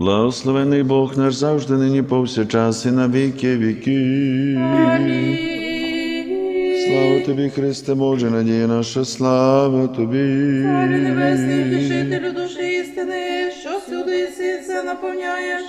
Благословений Бог наш завжди нині повсякчас і на віки віки. Слава тобі, Христе Боже, надія наша, слава тобі. Слава небесний, вішителю душі істини, що всюди єси, все наповняєш,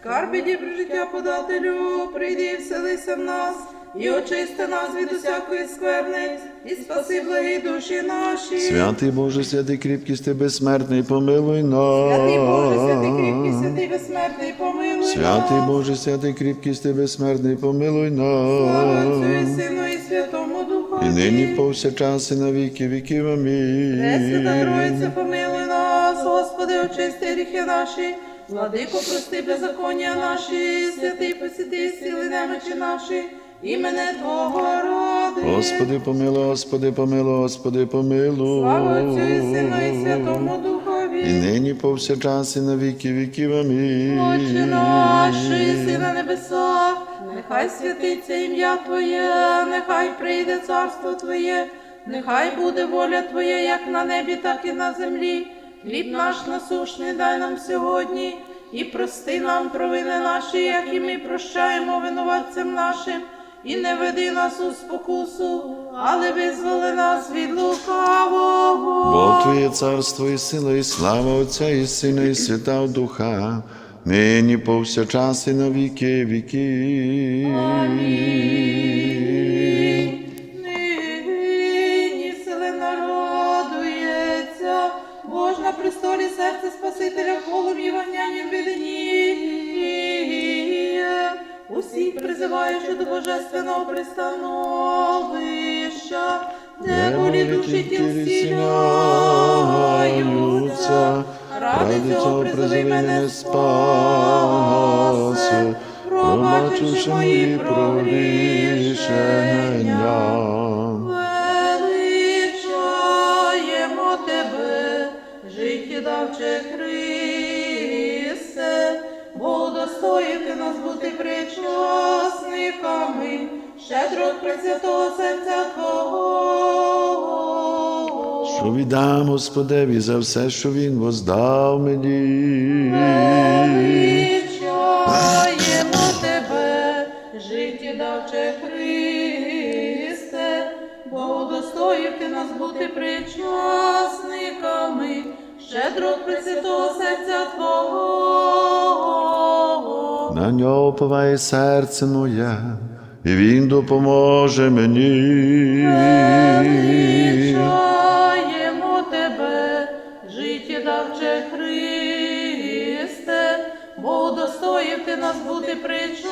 скарбі дібри життя подателю, прийди і вселися в нас, і очисти нас від усякої скверни, і спаси благі душі наші. Святий Боже, святий кріпкість ти безсмертний, помилуй нас. Святий Боже, святий кріпкий, святий безсмертний, помилуй Святий. Боже, святий кріпкість ти безсмертний, помилуй Слава Отцю і. Сину і Святому Духу. І нині повсякчас і на віки віків. Пресвята Амінь. Троїця, помилуй нас, Господи, очисти гріхи наші, владико, прости беззаконня наші, святий посіти, сили немочі наші, імене Твого ради. Господи, помилуй, Господи, помилуй, Господи, помилуй. Слава Отцю і Сину і Святому І Духові. нині повсякчас і на віки віків. Амінь. Отче наш, що єси на небесах, нехай святиться ім'я Твоє, нехай прийде царство Твоє, нехай буде воля Твоя, як на небі, так і на землі. Хліб наш насушний дай нам сьогодні, і прости нам провини наші, як і ми прощаємо винуватцям нашим, і не веди нас у спокусу, але визволи нас від лукавого. Бо Твоє царство і сила, і слава Отця, і Сина, і Святого Духа, нині повсякчас і на віки віки. Нині вселена радується, Бож на престолі серце Спасителя колом Євангелієм Усіх до божественного пристановища, де волі душі тіл зціляються. Ради цього призови мене спаси, пробачивши мої прорішення. Життєдавче Христе, бо достоїв ти нас бути причасниками, щедро пресвятого серця Твого. Що віддам Господеві за все, що Він воздав мені. Величаємо тебе, життєдавче Христе, бо удостоїв ти нас бути причасниками, щедро пресвятого серця Твого. На нього поває серце моє, і Він допоможе мені. Величаємо тебе, життєдавче Христе, бо удостоїв ти нас бути причасниками,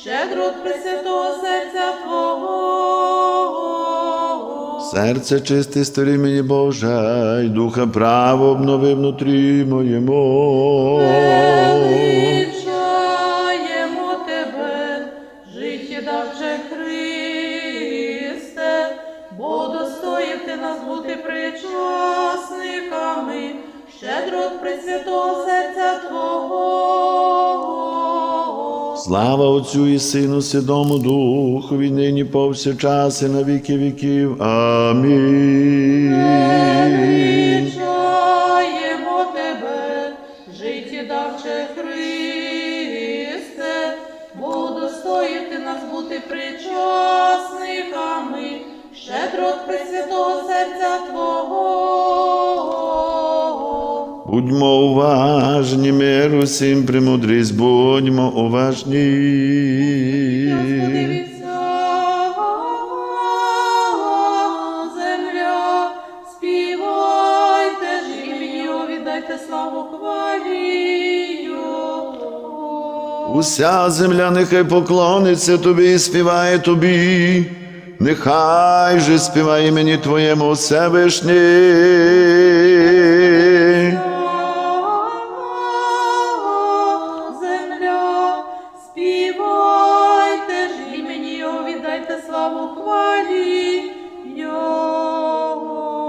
щедро пресвятого серця Твого. Серце чисте, старі мені Боже, й духа право обнови внутрі моєму. Слава Отцю і Сину, Святому Духові, нині повсякчас і на віки віків. Амінь. Величаємо тебе, життєдавче Христе, бо достоїв ти нас бути причасниками, щедро пресвятого серця Твого. Будьмо уважні, мир усім премудрість, будьмо уважні. Земля, співайте ж імені, віддайте славу хвалі Уся земля нехай поклониться тобі і співає тобі. Нехай же співає імені Твоєму Всевишній.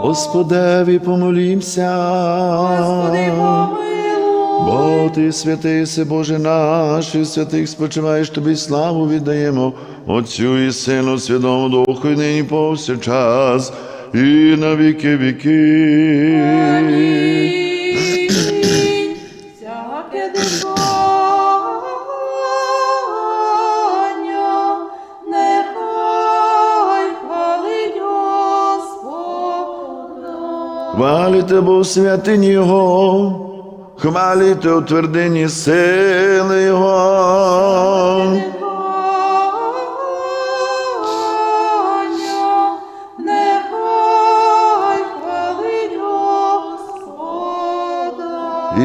Господеві помолімся. Господи, помилуй. Бо ти святий, си Боже наш, і святих спочиваєш тобі славу віддаємо Отцю і Сину, Святому Духу, і нині повсякчас, і на віки віки. Хвалите Бо в святині Його, хвалите у твердині сили Його.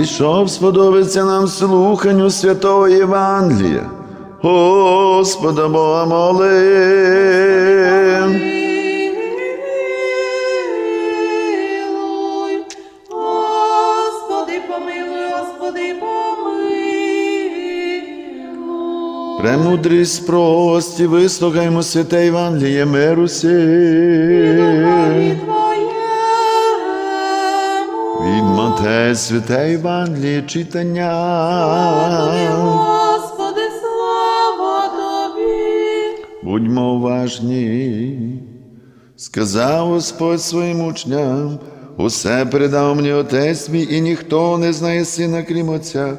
І щоб сподобиться нам слуханню святого Євангелія, Господа Бога молим. Помилуй. Премудрість прості, вислухаймо святе Євангеліє миру сі. Духові Твоєму. Від Матея святе Євангеліє читання. Тобі, Господи, слава Тобі. Будьмо уважні. Сказав Господь своїм учням, усе передав мені Отець мій, і ніхто не знає сина, крім Отця,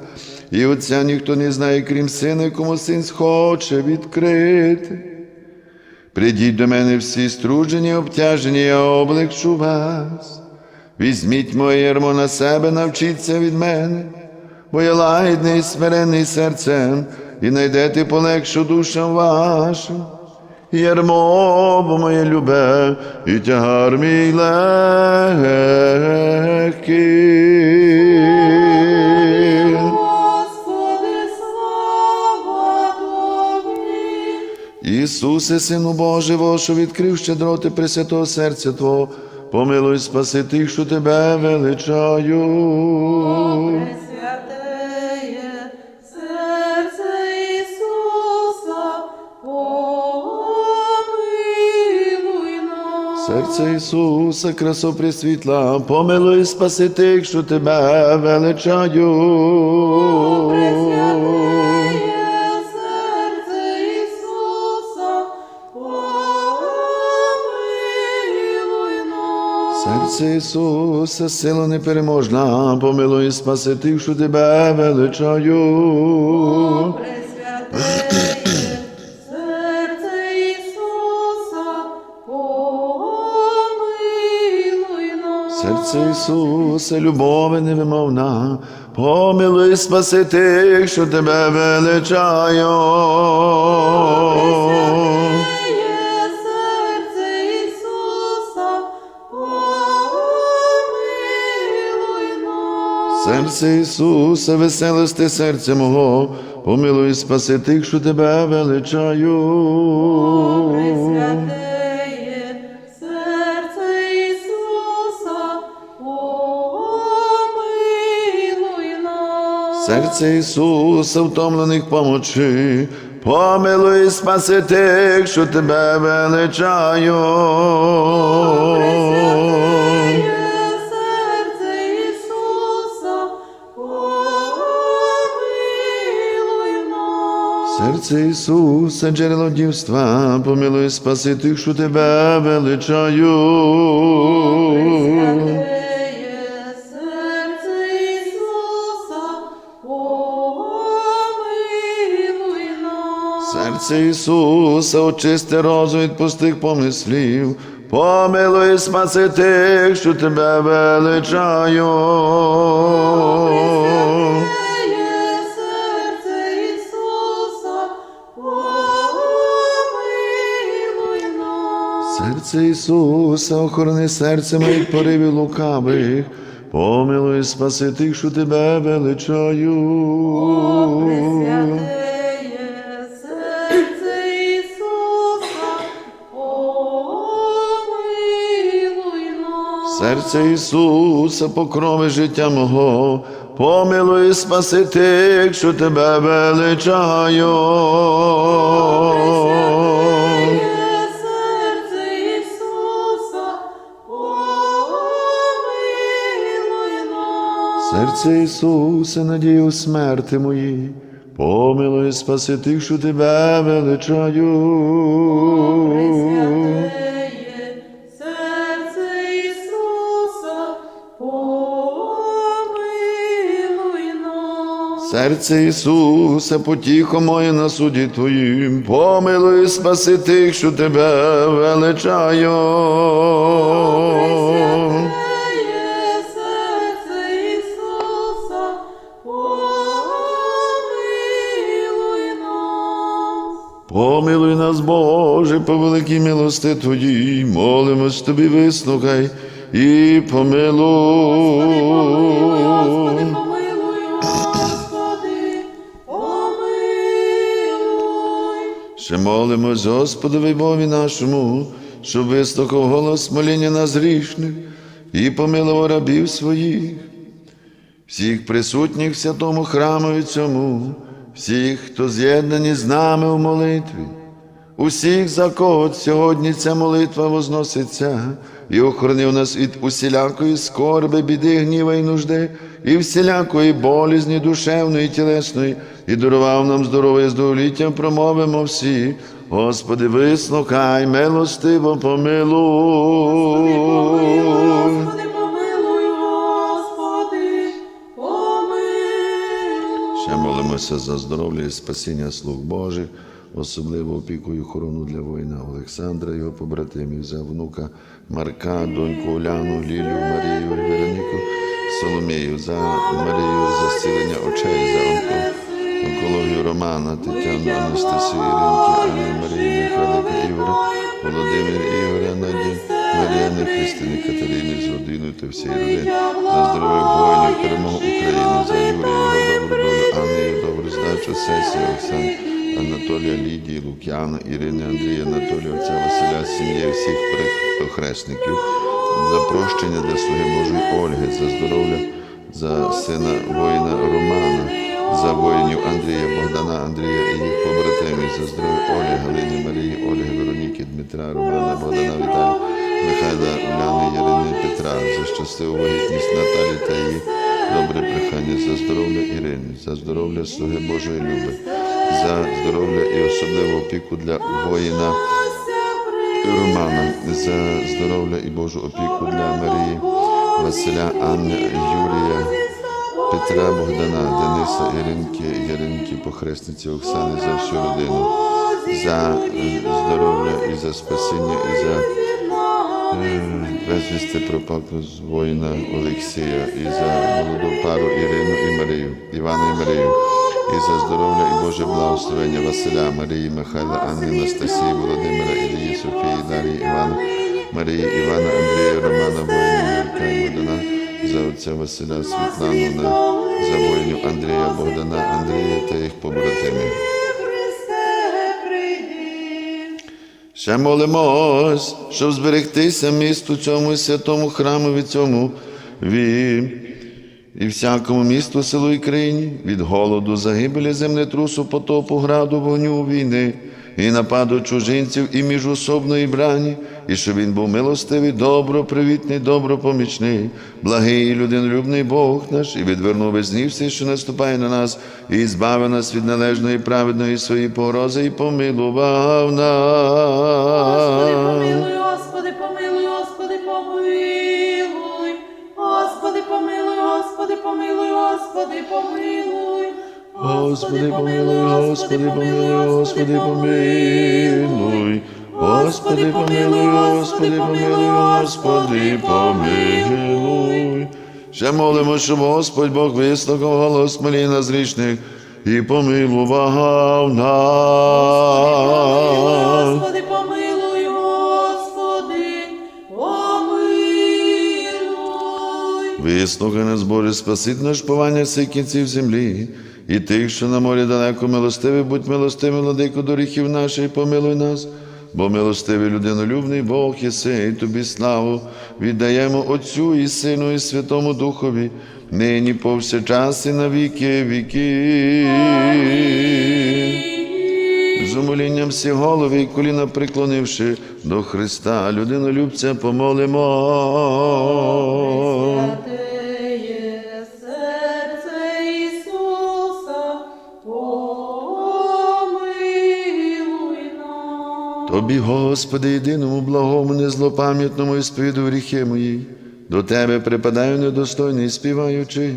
і Отця ніхто не знає, крім сина, кому син схоче відкрити. Придіть до мене всі струджені, обтяжені, я облегчу вас. Візьміть моє ярмо на себе, навчіться від мене, бо я лагідний, смиренний серцем, і найдете полегшу душам вашим. Ярмо, бо моє любе, і тягар мій легкий. Ісусе, Сину Божий, во, що відкрив щедроти Пресвятого серця Твого, помилуй спаси тих, що Тебе величаю. Пресвятеє серце Ісуса. Красо пресвітла, помилуй спаси тих, що Тебе величаю. Серце Ісуса, сила непереможна, помилуй спаси тих, що Тебе величаю. Серце Ісуса, помилуй нас. Серце Ісуса, любові невимовна, помилуй спаси тих, що тебе величаю. Серце Ісуса, веселости серця мого, помилуй спаси тих, що тебе величаю. Пресвятеє серце Ісуса, помилуй нас. Серце Ісуса, втомлених помочи, помилуй спаси тих, що тебе величаю. Серце Ісуса, джерело дівства, помилуй спаси тих, що тебе величаю. Пресвятеє серце Ісуса, очисти розум від пустих помислів, помилуй спаси тих, що тебе величаю. Серце Ісуса, охорони серце від поривів лукавих, помилуй спаси тих, що тебе величаю. Серце Ісуса, помилуй. Серце Ісуса, покрови життя мого, помилуй спаси тих, що тебе величаю. Серце Ісуса, надію смерти моїй, помилуй спаси тих, що тебе величаю. Серце Ісуса, потіхо моє на суді Твоїм, помилуй, спаси тих, що тебе величаю. Помилуй нас, Боже, по великій милости Твоїй, молимось Тобі, вислухай і помилуй. Господи, помилуй, Господи, помилуй. Ще молимось Господові Бові нашому, щоб вислухав голос моління нас грішних і помилував рабів своїх, всіх присутніх в святому храмові цьому, всіх, хто з'єднані з нами у молитві, усіх, за кого сьогодні ця молитва возноситься, і охоронив нас від усілякої скорби, біди, гніва і нужди, і всілякої болізні, душевної і тілесної, і дарував нам здоров'я здоволіття, промовимо всі. Господи, вислухай, милостиво помилуй. Господи, помилуй, молимося за здоров'я і спасіння слуг Божих, особливо опіку і охорону для воїна Олександра, його побратимів, за внука Марка, доньку Оляну, Лілію, Марію, Вероніку, Соломію, за Марію, за зцілення очей, за онко, онкологію Романа, Тетяну, Анастасію, Іринки, Анну, Марію, Михайлика, Ігоря, Володимир Ігоря, Надію, Мар'яни, Христини, Катерини з родиною та всієї родини, за здоров'я воїнів, перемогу України, за Юрія, його добру долю, Анни, його добру здачу, сесію, Оксани, Анатолія, Лідії, Лук'яна, Ірини, Андрія, Анатолія, отця Василя, сім'ї всіх хресників, за прощення для слуги Божої Ольги, за здоров'я, за сина воїна Романа, за воїнів Андрія, Богдана, Андрія і їх побратимів, за здоров'я Олі, Галини, Марії, Ольги, Вероніки, Дмитра, Романа, Богдана, Віталія, Михайла, Уляни, Ярини, Петра, за щасливу вагітність Наталі та її добре прохання, за здоров'я Ірини, за здоров'я слуги Божої Люби, за здоров'я і особливу опіку для воїна Романа, за здоров'я і Божу опіку для Марії, Василя, Анни, Юрія, Петра, Богдана, Дениса, Іринки, Яринки, похресниці Оксани, за всю родину, за здоров'я і за спасіння, і за безвісти пропаку з воїна Олексія, і за молоду пару Ірину і Марію, Івана і Марію, і за здоров'я і Боже благословення Василя, Марії, Михайла, Анни, Анастасії, Володимира, Ілії, Софії, Дарії, Івана, Марії, Івана, Андрія, Романа, воїна, Юрка і Богдана, за отця Василя Світлану, за воїнів Андрія, Богдана, Андрія та їх побратимів. Ще молимось, щоб зберегтися місту цьому святому святому храмові цьому ві. І всякому місту, селу і країні від голоду, загибелі землетрусу, потопу, граду, вогню війни, і нападу чужинців, і міжособної брані, і щоб він був милостивий, добропривітний, добропомічний, благий і людинолюбний Бог наш, і відвернув без гнів всі, що наступає на нас, і збавив нас від належної праведної своєї погрози, і помилував нас. Господи, помилуй, Господи, помилуй, Господи, помилуй. Господи, помилуй, Господи, помилуй, Господи, помилуй. Господи, помилуй, Господи, помилуй, Господи, помилуй. Господи, помилуй, Господи, помилуй, Господи, помилуй. Ще молимо, щоб Господь Бог вислухав голос молінь нас грішних і помилував нас. Господи, помилуй, Господи, помилуй. Вислухай нас, Боже, спасить наш повання всіх кінців землі, і тих, що на морі далеко милостиві, будь милостивий, владико доріхів наших, помилуй нас, бо милостивий людинолюбний Бог єси, і тобі славу віддаємо Отцю і Сину, і Святому Духові, нині повсякчас і на віки віки. З умолінням всі голови і коліна приклонивши до Христа, людинолюбця помолимо. Тобі, Господи, єдиному, благому, незлопам'ятному і сповіду гріхи мої, до Тебе припадаю недостойний, співаючи.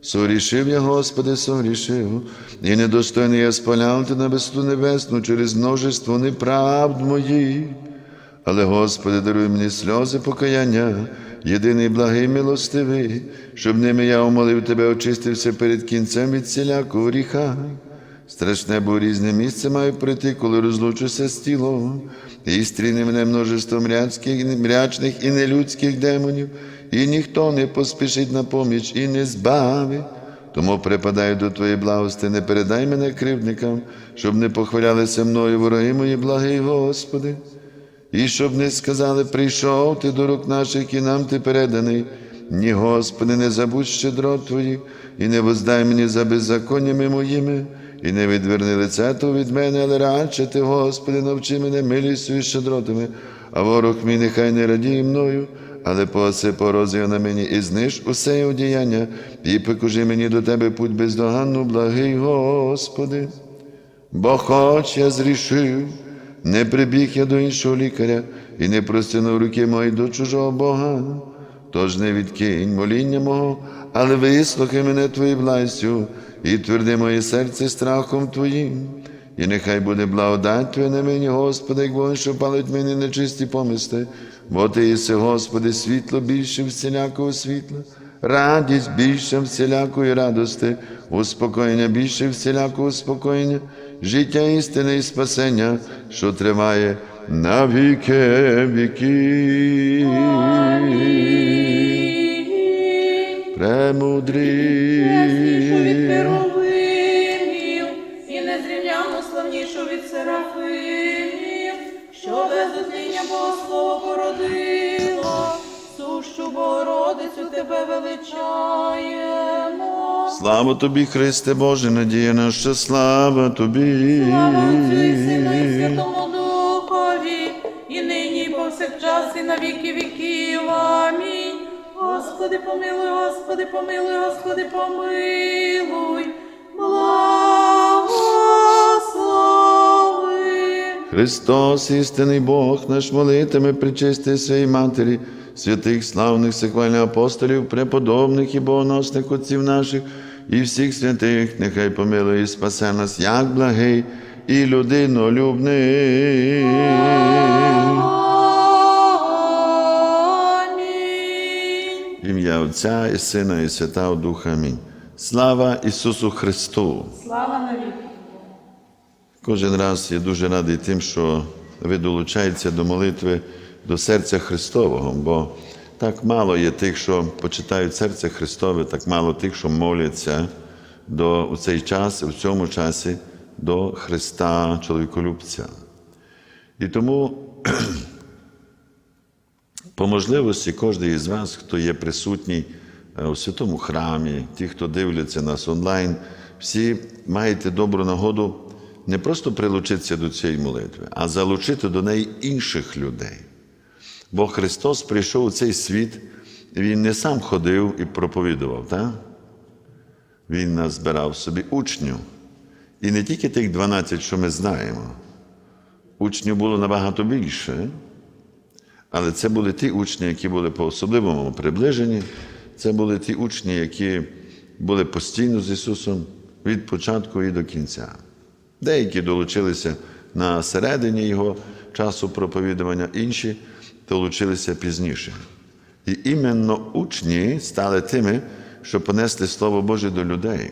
Сорішив я, Господи, сорішив, і недостойний я спалянти на висоту небесну через множество неправд моїх. Але, Господи, даруй мені сльози покаяння, єдиний благий милостивий, щоб ними я умолив Тебе, очистився перед кінцем від всілякого гріха. Страшне, бо різне місце маю прийти, коли розлучуся з тілом, і стріне мене множество мрячних, і нелюдських демонів, і ніхто не поспішить на поміч і не збавить. Тому припадаю до Твоєї благости, не передай мене кривдникам, щоб не похвалялися мною вороги мої, благий Господи. І щоб не сказали, прийшов ти до рук наших, і нам ти переданий. Ні, Господи, не забудь щедро Твоїх, і не воздай мені за беззаконнями моїми, і не відверни лице то від мене, але радше ти, Господи, навчи мене милістю і щедротами, а ворог мій нехай не радіє мною, але поси порозив на мені і зниж усе одіяння, і покажи мені до Тебе путь бездоганну, благий Господи. Бо хоч я зрішив, не прибіг я до іншого лікаря і не простягнув руки мої до чужого Бога. Тож не відкинь моління мого, але вислухай мене Твоєю властю і тверди моє серце страхом Твоїм. І нехай буде благодать Твоя на мені, Господи, як вогонь, що палить мені нечисті помисли, бо Ти єси, Господи, світло більше всілякого світла, радість більше всілякої радости, успокоєння більше всілякого успокоєння, життя істини і спасення, що триває на віки віків. Премудрі. Богородицю тебе величаємо. Слава тобі, Христе Боже, надія наша, слава тобі. Слава Отцю і Сину і Святому Духові, і нині, і повсякчас, і на віки віків. Амінь. Господи, помилуй, Господи, помилуй, Господи, помилуй, благослови. Христос, істинний Бог, наш молитиме причисти своїй матері, святих славних сихвальних апостолів, преподобних і богоносних отців наших і всіх святих, нехай помилує і спасе нас, як благий і людинолюбний. Ім'я Отця і Сина, і Святого Духа. Амінь. Слава Ісусу Христу! Слава навіки. Кожен раз я дуже радий тим, що ви долучаєтеся до молитви до серця Христового, бо так мало є тих, що почитають серце Христове, так мало тих, що моляться до у цей час, у цьому часі до Христа чоловіколюбця. І тому по можливості кожен із вас, хто є присутній е, у святому храмі, ті, хто дивляться нас онлайн, всі маєте добру нагоду не просто прилучитися до цієї молитви, а залучити до неї інших людей. Бо Христос прийшов у цей світ, Він не сам ходив і проповідував, так? Він нас збирав собі учнів. І не тільки тих 12, що ми знаємо. Учнів було набагато більше. Але це були ті учні, які були по особливому приближені. Це були ті учні, які були постійно з Ісусом від початку і до кінця. Деякі долучилися на середині Його часу проповідування, інші долучилися пізніше. І іменно учні стали тими, що понесли Слово Боже до людей.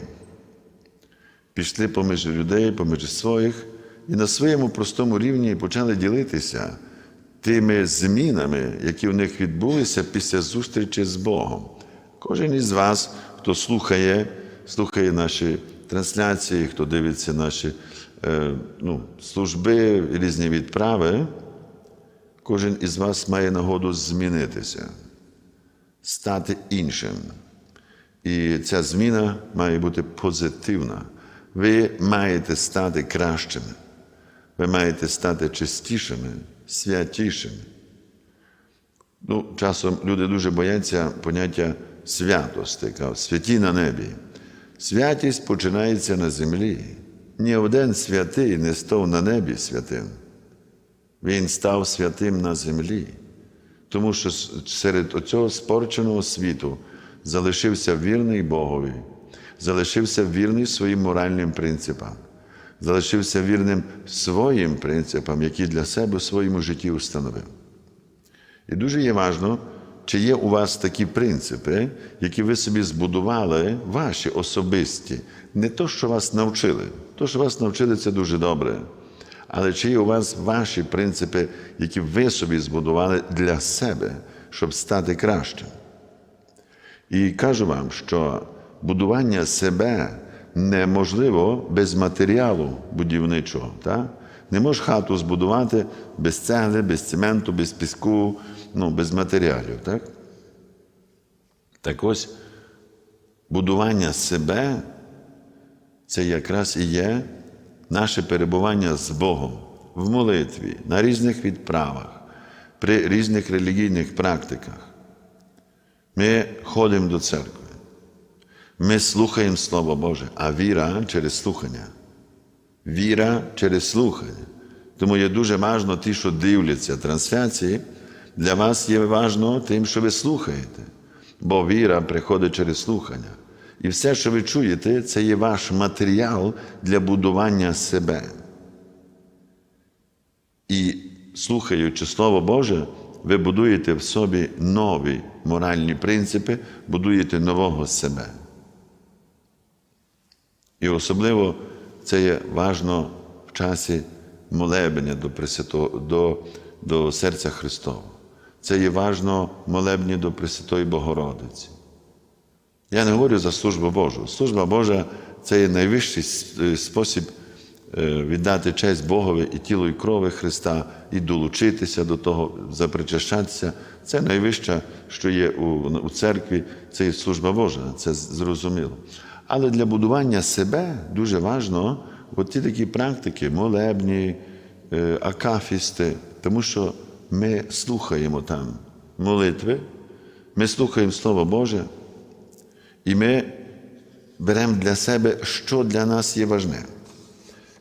Пішли поміж людей, поміж своїх, і на своєму простому рівні почали ділитися тими змінами, які в них відбулися після зустрічі з Богом. Кожен із вас, хто слухає, слухає наші трансляції, хто дивиться наші е, ну, служби, різні відправи, кожен із вас має нагоду змінитися, стати іншим. І ця зміна має бути позитивна. Ви маєте стати кращими. Ви маєте стати чистішими, святішими. Ну, Часом люди дуже бояться поняття святості, святі на небі. Святість починається на землі. Ні один святий не став на небі святим. Він став святим на землі. Тому що серед оцього спорченого світу залишився вірний Богові залишився вірний своїм моральним принципам, залишився вірним своїм принципам, які для себе в своєму житті установив. І дуже є важливо, чи є у вас такі принципи, які ви собі збудували, ваші особисті, не то, що вас навчили. То, що вас навчили, це дуже добре. Але чи є у вас ваші принципи, які ви собі збудували для себе, щоб стати кращим? І кажу вам, що будування себе неможливо без матеріалу будівничого. Так? Не можеш хату збудувати без цегли, без цементу, без піску, ну, без матеріалів. Так? так ось будування себе це якраз і є наше перебування з Богом в молитві, на різних відправах, при різних релігійних практиках. Ми ходимо до церкви. Ми слухаємо Слово Боже, а віра через слухання. Віра через слухання. Тому є дуже важливо ті, що дивляться трансляції, для вас є важливо тим, що ви слухаєте. Бо віра приходить через слухання. І все, що ви чуєте, це є ваш матеріал для будування себе. І слухаючи Слово Боже, ви будуєте в собі нові моральні принципи, будуєте нового себе. І особливо це є важно в часі молебення до, до, до серця Христового. Це є важно молебні до Пресвятої Богородиці. Я не говорю за службу Божу. Служба Божа це є найвищий спосіб е, віддати честь Богові і тілу і крови Христа, і долучитися до того, запричащатися. Це найвище, що є у, церкві, це є служба Божа, це зрозуміло. Але для будування себе дуже важливо ті такі практики, молебні, е, акафісти, тому що ми слухаємо там молитви, ми слухаємо Слово Боже, і ми беремо для себе, що для нас є важне.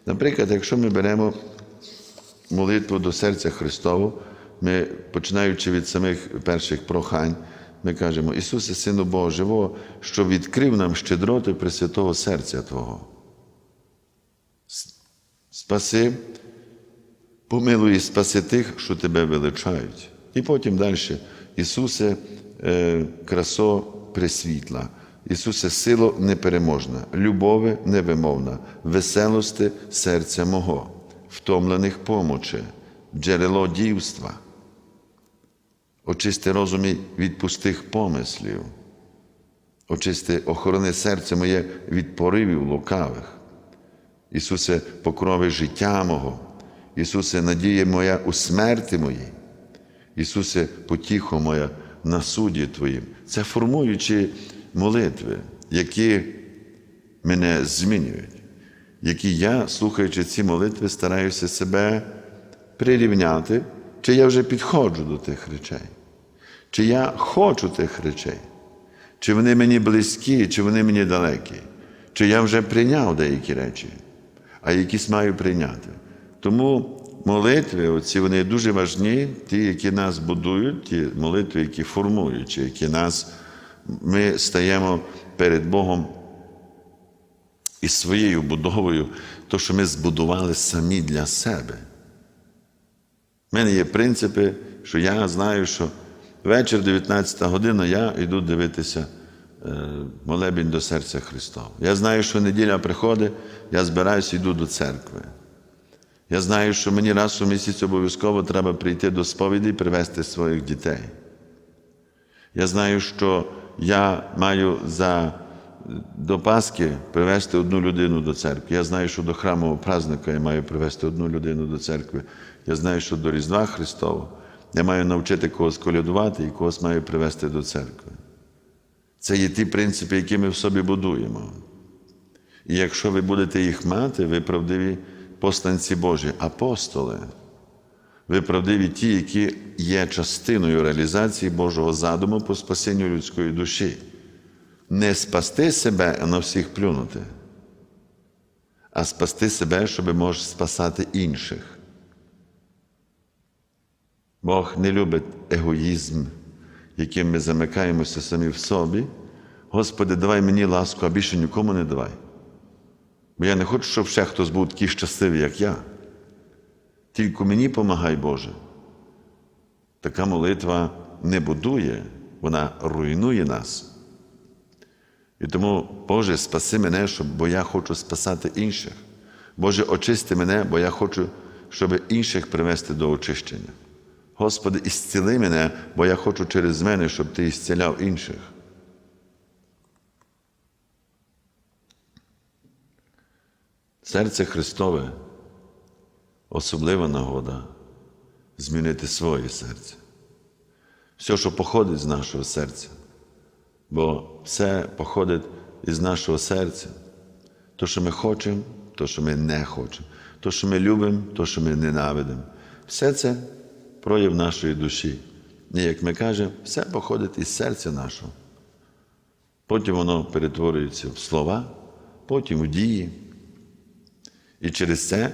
Наприклад, якщо ми беремо молитву до серця Христового, ми, починаючи від самих перших прохань, ми кажемо, Ісусе, Сину Бога Живого, що відкрив нам щедроти Пресвятого серця Твого. Спаси, помилуй і спаси тих, що Тебе величають. І потім далі, Ісусе, е, красо пресвітла. Ісусе, сило непереможна, любове невимовна, веселости серця мого, втомлених помочи, джерело дівства, очисти розумі від пустих помислів, очисти охорони серце моє від поривів лукавих. Ісусе, покрови життя мого, Ісусе, надія моя у смерті моїй, Ісусе, потіхо моя на суді Твоїм. Це формуючи молитви, які мене змінюють, які я, слухаючи ці молитви, стараюся себе прирівняти, чи я вже підходжу до тих речей, чи я хочу тих речей, чи вони мені близькі, чи вони мені далекі, чи я вже прийняв деякі речі, а якісь маю прийняти. Тому молитви, оці вони дуже важні, ті, які нас будують, ті молитви, які формують, які нас ми стаємо перед Богом і своєю будовою, то, що ми збудували самі для себе. У мене є принципи, що я знаю, що вечір 19 година я йду дивитися е, молебень до серця Христова. Я знаю, що неділя приходить, я збираюся йду до церкви. Я знаю, що мені раз у місяць обов'язково треба прийти до сповіді і привезти своїх дітей. Я знаю, що я маю за до Пасхи привезти одну людину до церкви. Я знаю, що до храмового праздника я маю привезти одну людину до церкви. Я знаю, що до Різдва Христового я маю навчити когось колядувати і когось маю привезти до церкви. Це є ті принципи, які ми в собі будуємо. І якщо ви будете їх мати, ви правдиві посланці Божі, апостоли. Ви правдиві ті, які є частиною реалізації Божого задуму по спасенню людської душі. Не спасти себе, а на всіх плюнути, а спасти себе, щоб може спасати інших. Бог не любить егоїзм, яким ми замикаємося самі в собі, Господи, давай мені ласку, а більше нікому не давай. Бо я не хочу, щоб ще хтось був такий щасливий, як я. Тільки мені помагай, Боже. Така молитва не будує, вона руйнує нас. І тому, Боже, спаси мене, бо я хочу спасати інших. Боже, очисти мене, бо я хочу, щоб інших привести до очищення. Господи, ісціли мене, бо я хочу через мене, щоб Ти ісціляв інших. Серце Христове особлива нагода змінити своє серце. Все, що походить з нашого серця, бо все походить із нашого серця. То, що ми хочемо, то, що ми не хочемо, то, що ми любимо, то, що ми ненавидимо. Все це прояв нашої душі. І як ми кажемо, все походить із серця нашого. Потім воно перетворюється в слова, потім у дії. І через це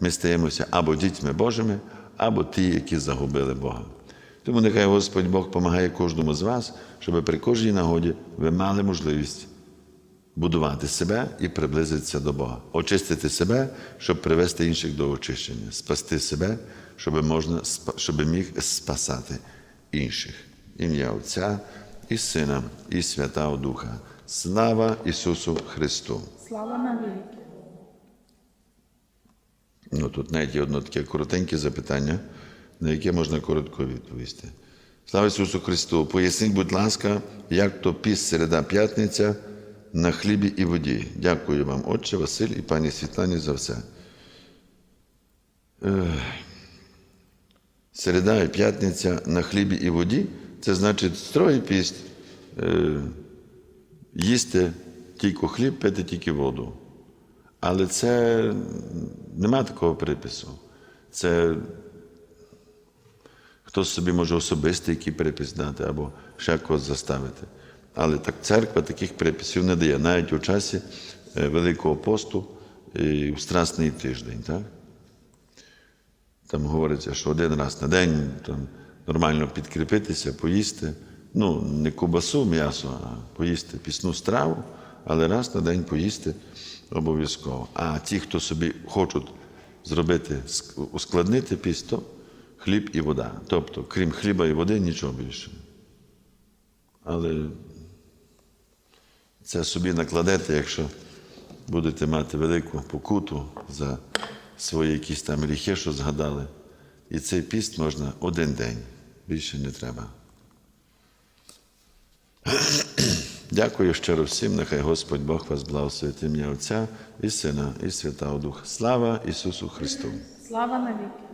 ми стаємося або дітьми Божими, або ті, які загубили Бога. Тому нехай Господь Бог допомагає кожному з вас, щоб при кожній нагоді ви мали можливість будувати себе і приблизитися до Бога, очистити себе, щоб привести інших до очищення, спасти себе, щоб, можна, щоб міг спасати інших. Ім'я Отця і Сина, і Святого Духа. Слава Ісусу Христу! Слава навіки. Ну, тут навіть є одне таке коротеньке запитання, на яке можна коротко відповісти. Слава Ісусу Христу! Поясніть, будь ласка, як то піс середа п'ятниця на хлібі і воді. Дякую вам, Отче Василь і пані Світлані, за все. Середа і п'ятниця на хлібі і воді це значить строгий піст, е, їсти тільки хліб, пити тільки воду. Але це нема такого припису. Це хтось собі може особистий який припис дати або ще когось заставити. Але так церква таких приписів не дає, навіть у часі е, Великого посту і в Страсний тиждень. Так? Там говориться, що один раз на день там, нормально підкріпитися, поїсти. Ну, не кубасу, м'ясо, а поїсти пісну страву, але раз на день поїсти обов'язково. А ті, хто собі хочуть зробити, ск- ускладнити піст, то хліб і вода. Тобто, крім хліба і води, нічого більше. Але це собі накладете, якщо будете мати велику покуту за свої якісь там гріхи, що згадали. І цей піст можна один день, більше не треба. Дякую щиро всім. Нехай Господь Бог вас благословить ім'я Отця і Сина, і Святого Духа. Слава Ісусу Христу! Слава навіки.